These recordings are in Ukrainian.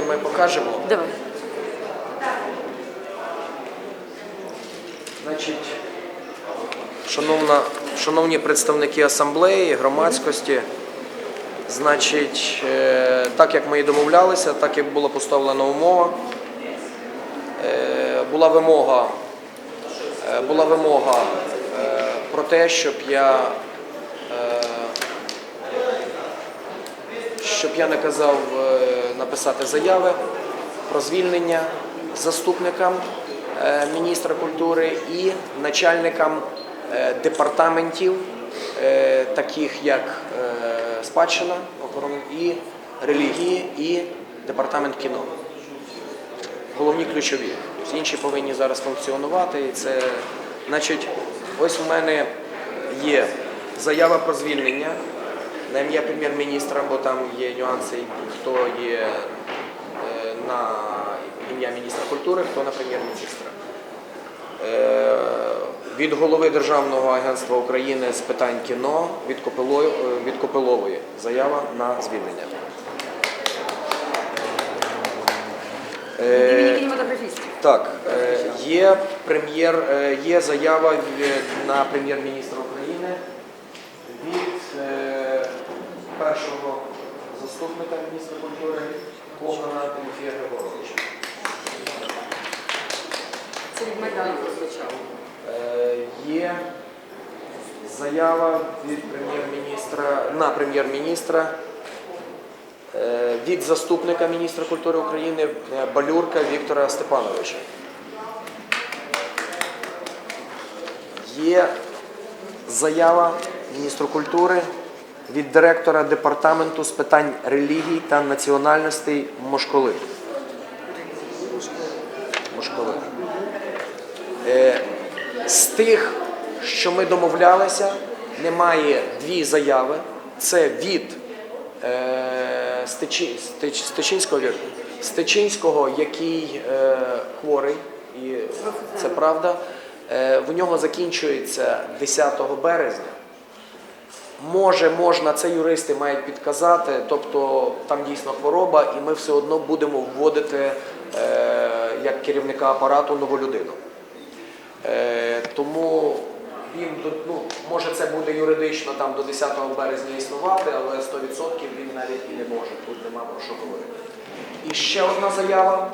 давайте ми покажемо. Давай. Значить, шановна, шановні представники асамблеї, громадськості, значить, е, так як ми і домовлялися, так як була поставлена умова, е, була вимога, е, була вимога е, про те, щоб я, е, щоб я наказав е, написати заяви про звільнення заступникам е, міністра культури і начальникам е, департаментів, таких як спадщина охорони і релігії, і департамент кіно. Головні ключові. Інші повинні зараз функціонувати. Це, значить, ось у мене є заява про звільнення на ім'я прем'єр-міністра, бо там є нюанси, хто є е, на ім'я міністра культури, хто на прем'єр-міністра. Е, Від голови Державного агентства України з питань кіно від е, Копилової заява на звільнення. Так, є прем'єр, є заява на прем'єр-міністра України першого заступника міністра культури Когана Тимофія Григоровича. Це від Майдану прозвучало. Е, Є заява від прем'єр-міністра на прем'єр-міністра е, від заступника міністра культури України е, Балюрка Віктора Степановича. Є заява міністру культури від директора департаменту з питань релігій та національностей Мошколи. Мошколи. Е, З тих, що ми домовлялися, немає дві заяви. Це від е, Стечинського. Стечинського, який е, хворий, і це правда. Е, в нього закінчується 10 березня. Може, можна, це юристи мають підказати, тобто там дійсно хвороба, і ми все одно будемо вводити е, як керівника апарату нову людину. Е, тому він ну, може це буде юридично там до 10 березня існувати, але 100% він навіть і не може. Тут нема про що говорити. І ще одна заява.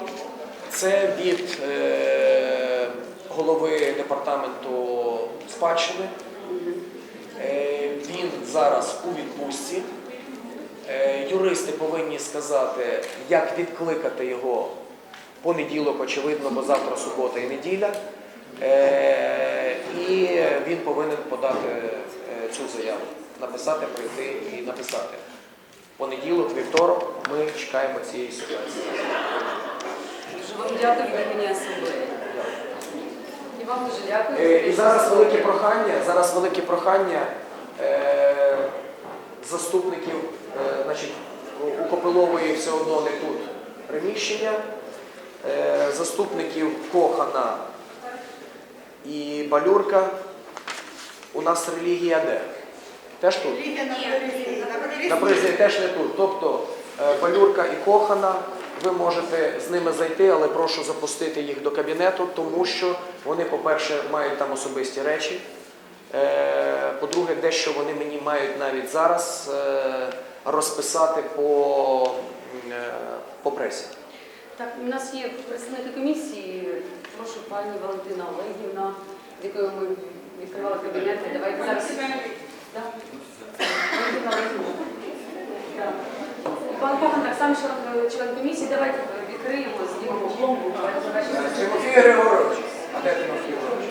Це від е, голови департаменту спадщини. Е, він зараз у відпустці. Е, юристи повинні сказати, як відкликати його понеділок, очевидно, бо завтра субота і неділя. Е, і він повинен подати цю заяву, написати, прийти і написати. Понеділок, вівторок ми чекаємо цієї ситуації. Дякую імені асамблеї. І вам дуже дякую. Е, І зараз велике прохання, зараз велике прохання е, заступників, е, значить, у- Копилової все одно не тут приміщення, е, заступників Кохана і Балюрка. У нас релігія де? Теж тут? На президії теж не тут. Тобто е, Балюрка і Кохана, ви можете з ними зайти, але прошу запустити їх до кабінету, тому що вони, по-перше, мають там особисті речі. Е, По-друге, дещо вони мені мають навіть зараз е, розписати по, е, по пресі. Так, у нас є представники комісії. Прошу пані Валентина Олегівна, з якою ми відкривали кабінети. Давайте зараз. Так. Валентина Олегівна. Пан Кохан так само член- член комісії. Давайте відкриємо, знімемо пломбу. Давайте. Тимофій Григорович. А де Тимофій Григорович?